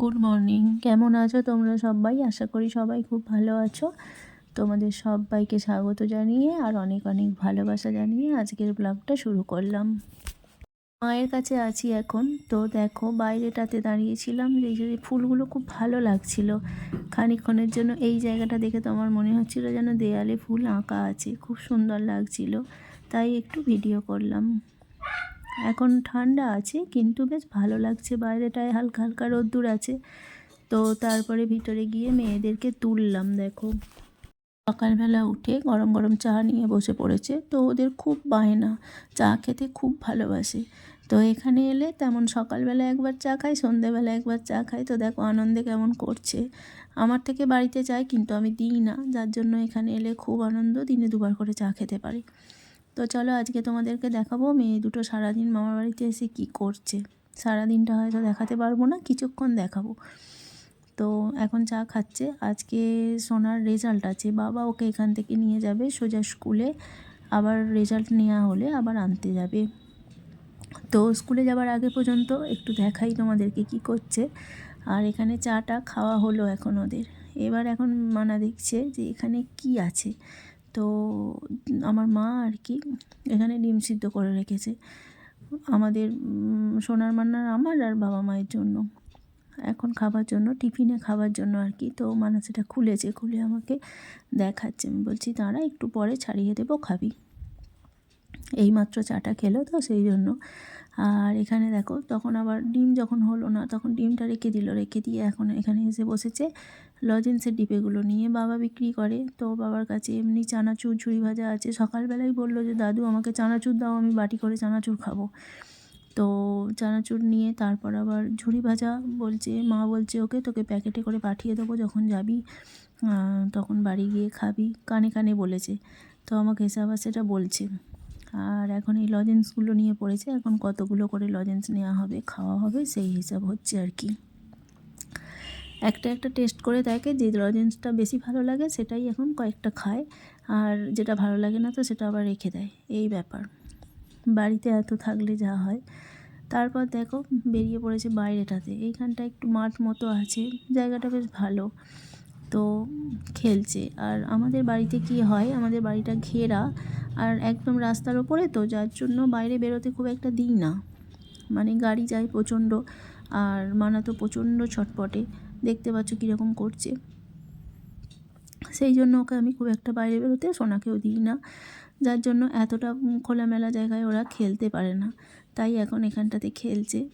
Good morning কেমন আছো তোমরা সবাই? আশা করি সবাই খুব ভালো আছো। তোমাদের সবাইকে স্বাগত জানিয়ে আর অনেক অনেক ভালোবাসা জানিয়ে আজকের ব্লগটা শুরু করলাম। মায়ের কাছে আছি এখন। তো দেখো, বাইরেটাতে দাঁড়িয়েছিলাম। যে ফুলগুলো খুব ভালো লাগছিল। খানিকক্ষণের জন্য এই জায়গাটা দেখে তো আমার মনে হচ্ছিল যেন দেয়ালে ফুল আঁকা আছে। খুব সুন্দর লাগছিল। তাই একটু ভিডিও করলাম। এখন ঠান্ডা আছে, কিন্তু বেশ ভালো লাগছে। বাইরেটায় হালকা হালকা রোদ্দুর আছে। তো তারপরে ভিতরে গিয়ে মেয়েদেরকে তুললাম, দেখো। সকালবেলা উঠে গরম গরম চা নিয়ে বসে পড়েছে। তো ওদের খুব বায়না, চা খেতে খুব ভালোবাসে। তো এখানে এলে তেমন সকালবেলা একবার চা খাই, সন্ধেবেলা একবার চা খাই। তো দেখো আনন্দে কেমন করছে। আমার থেকে বাড়িতে চাই কিন্তু আমি দিই না। যার জন্য এখানে এলে খুব আনন্দ, দিনে দুবার করে চা খেতে পারি। তো চলো আজকে তোমাদেরকে দেখাবো মেয়ে দুটো সারাদিন মামার বাড়িতে এসে কি করছে। সারাদিনটা হয়তো দেখাতে পারব না, কিছুক্ষণ দেখাবো। তো এখন চা খাচ্ছে। আজকে সোনার রেজাল্ট আছে। বাবা ওকে এখান থেকে নিয়ে যাবে সোজা স্কুলে আবার রেজাল্ট নেওয়া হলে আবার আনতে যাবে। তো স্কুলে যাবার আগে পর্যন্ত একটু দেখাই তোমাদেরকে কি করছে। আর এখানে চাটা খাওয়া হলো এখন ওদের। এবার এখন মানা দেখছে যে এখানে কি আছে। তো আমার মা আর কি এখানে ডিম সিদ্ধ করে রেখেছে আমাদের সোনার মান্নার আমার আর বাবা মায়ের জন্য। এখন খাবার জন্য, টিফিনে খাবার জন্য আর কি। তো মানা সেটা খুলেছে, খুলে আমাকে দেখাচ্ছে। আমি বলছি তারা একটু পরে ছাড়িয়ে দেবো, খাবি। এইমাত্র চাটা খেলো তো সেই জন্য। আর এখানে দেখো, তখন আবার ডিম যখন হলো না, তখন ডিমটা রেখে দিল, রেখে দিয়ে এখন এখানে এসে বসেছে। লজেন্সের ডিপেগুলো নিয়ে বাবা বিক্রি করে। তো বাবার কাছে এমনি চানাচুর, ঝুড়ি ভাজা আছে। সকালবেলাই বলল যে, দাদু, আমাকে চানাচুর দাও, আমি বাটি করে চানাচুর খাব। তো চানাচুর নিয়ে তারপর আবার ঝুড়ি ভাজা বলছে, মা বলছে ওকে তোকে প্যাকেটে করে পাঠিয়ে দেবো যখন যাবি তখন বাড়ি গিয়ে খাবি। কানে কানে বলেছে। তো আমাকে এসে আবার সেটা বলছে। আর এখন এই লজেন্সগুলো নিয়ে পড়েছে, এখন কতগুলো করে লজেন্স নেওয়া হবে, খাওয়া হবে, সেই হিসাব হচ্ছে আর কি। একটা একটা টেস্ট করে দেখে, যে লজেন্সটা বেশি ভালো লাগে সেটাই এখন কয়েকটা খায়, আর যেটা ভালো লাগে না তো সেটা আবার রেখে দেয়, এই ব্যাপার। বাড়িতে এত থাকলে যা হয়। তারপর দেখো, বেরিয়ে পড়েছে বাইরেটাতে, এইখানটা একটু মাঠ মতো আছে, জায়গাটা বেশ ভালো, তো খেলছে। আর আমাদের বাড়িতে কি হয়, আমাদের বাড়িটা ঘেরা আর একদম রাস্তার ওপরে তো, যার জন্য বাইরে বেরোতে খুব একটা দিই না। মানে গাড়ি যায় প্রচণ্ড, আর মানা তো প্রচণ্ড ছটপটে। দেখতে পাচ্ছ কীরকম করছে। সেই জন্য ওকে আমি খুব একটা বাইরে বেরোতে সোনাকেও দিই না। যার জন্য এতটা খোলামেলা জায়গায় ওরা খেলতে পারে না। তাই এখন এখানটাতে খেলছে।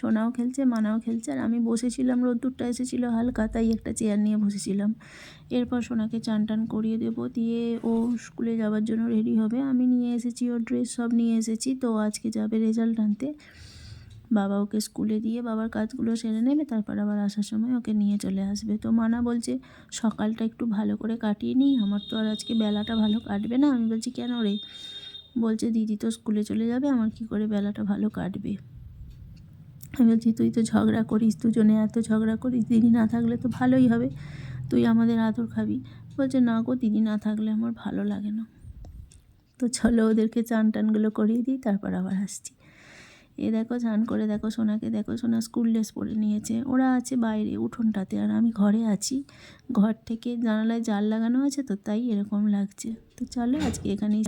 সোনাও খেলছে, মানাও খেলছে। আর আমি বসেছিলাম, রোদ্দুরটা এসেছিল হালকা, তাই একটা চেয়ার নিয়ে বসেছিলাম। এরপর সোনাকে চান টান করিয়ে দেবো, দিয়ে ও স্কুলে যাওয়ার জন্য রেডি হবে। আমি নিয়ে এসেছি ওর ড্রেস সব নিয়ে এসেছি। তো আজকে যাবে রেজাল্ট আনতে। বাবা ওকে স্কুলে দিয়ে বাবার কাজগুলো সেরে নেবে, তারপর আবার আসার সময় ওকে নিয়ে চলে আসবে। তো মানা বলছে, সকালটা একটু ভালো করে কাটিয়ে নিই, আমার তো আর আজকে বেলাটা ভালো কাটবে না। আমি বলছি, কেন রে? বলছে, দিদি তো স্কুলে চলে যাবে, আমার কি করে বেলাটা ভালো কাটবে? আমি বলছি, তুই তো ঝগড়া করিস, দুজনে এত ঝগড়া করিস, দিদি না থাকলে তো ভালোই হবে, তুই আমাদের আদর খাবি। বলছে, না গো, দিদি না থাকলে আমার ভালো লাগে না। তো চলো ওদেরকে চান টানগুলো করিয়ে দিই, তারপর আবার আসছি। এ দেখো, চান করে দেখো, সোনাকে দেখো, সোনা স্কুল ড্রেস পরে নিয়েছে। ওরা আছে বাইরে উঠোনটাতে, আর আমি ঘরে আছি। ঘর থেকে জানালায় জাল লাগানো আছে তো তাই এরকম লাগছে। তো চলো আজকে এখানেই